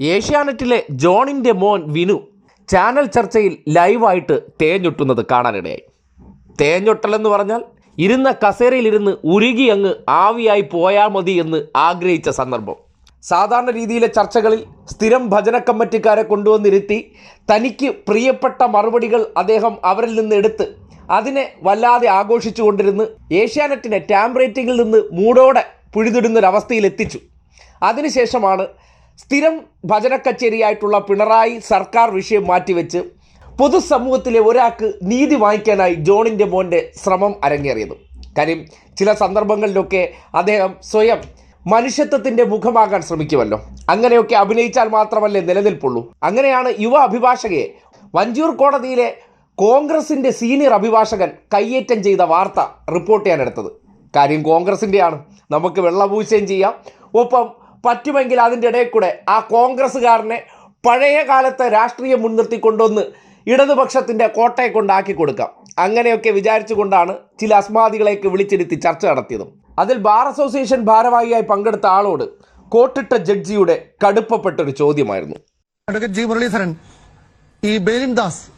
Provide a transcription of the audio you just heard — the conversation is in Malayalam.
ഏഷ്യാനെറ്റിലെ ജോണിന്റെ മോൻ വിനു ചാനൽ ചർച്ചയിൽ ലൈവായിട്ട് തേഞ്ഞൊട്ടുന്നത് കാണാനിടയായി. തേഞ്ഞൊട്ടലെന്ന് പറഞ്ഞാൽ ഇരുന്ന കസേരയിലിരുന്ന് ഉരുകി അങ്ങ് ആവിയായി പോയാൽ മതി എന്ന് ആഗ്രഹിച്ച സന്ദർഭം. സാധാരണ രീതിയിലെ ചർച്ചകളിൽ സ്ഥിരം ഭജന കമ്മിറ്റിക്കാരെ കൊണ്ടുവന്നിരുത്തി തനിക്ക് പ്രിയപ്പെട്ട മറുപടികൾ അദ്ദേഹം അവരിൽ നിന്ന് എടുത്ത് അതിനെ വല്ലാതെ ആഘോഷിച്ചു കൊണ്ടിരുന്ന് ഏഷ്യാനെറ്റിനെ ടാം നിന്ന് മൂടോടെ പുഴുതിടുന്നൊരവസ്ഥയിൽ എത്തിച്ചു അതിനുശേഷമാണ് സ്ഥിരം ഭജന കച്ചേരിയായിട്ടുള്ള പിണറായി സർക്കാർ വിഷയം മാറ്റിവെച്ച് പൊതുസമൂഹത്തിലെ ഒരാൾക്ക് നീതി വാങ്ങിക്കാനായി ജോണിന്റെ മോന്റെ ശ്രമം അരങ്ങേറിയത്. കാര്യം ചില സന്ദർഭങ്ങളിലൊക്കെ അദ്ദേഹം സ്വയം മനുഷ്യത്വത്തിന്റെ മുഖമാകാൻ ശ്രമിക്കുമല്ലോ. അങ്ങനെയൊക്കെ അഭിനയിച്ചാൽ മാത്രമല്ലേ നിലനിൽപ്പുള്ളൂ. അങ്ങനെയാണ് യുവ അഭിഭാഷകയെ വഞ്ചൂർ കോടതിയിലെ കോൺഗ്രസിന്റെ സീനിയർ അഭിഭാഷകൻ കയ്യേറ്റം ചെയ്ത വാർത്ത റിപ്പോർട്ട് ചെയ്യാനെടുത്തത്. കാര്യം കോൺഗ്രസിന്റെയാണ് നമുക്ക് വെള്ളപൂശയും ചെയ്യാം. ഒപ്പം പറ്റുമെങ്കിൽ അതിന്റെ ഇടയിൽ കൂടെ ആ കോൺഗ്രസ്സുകാരനെ പഴയ കാലത്തെ രാഷ്ട്രീയം മുൻനിർത്തി കൊണ്ടുവന്ന് ഇടതുപക്ഷത്തിന്റെ കോട്ടയെ കൊണ്ടാക്കി കൊടുക്കാം. അങ്ങനെയൊക്കെ വിചാരിച്ചുകൊണ്ടാണ് ചില അസ്മാദികളെയൊക്കെ വിളിച്ചിരുത്തി ചർച്ച നടത്തിയതും. അതിൽ ബാർ അസോസിയേഷൻ ഭാരവാഹിയായി പങ്കെടുത്ത ആളോട് കോട്ടിട്ട ജഡ്ജിയുടെ കടുപ്പപ്പെട്ടൊരു ചോദ്യമായിരുന്നു. അഡ്വക്കേറ്റ് ജി മുരളീധരൻ ഈ ബേലിൻ ദാസ്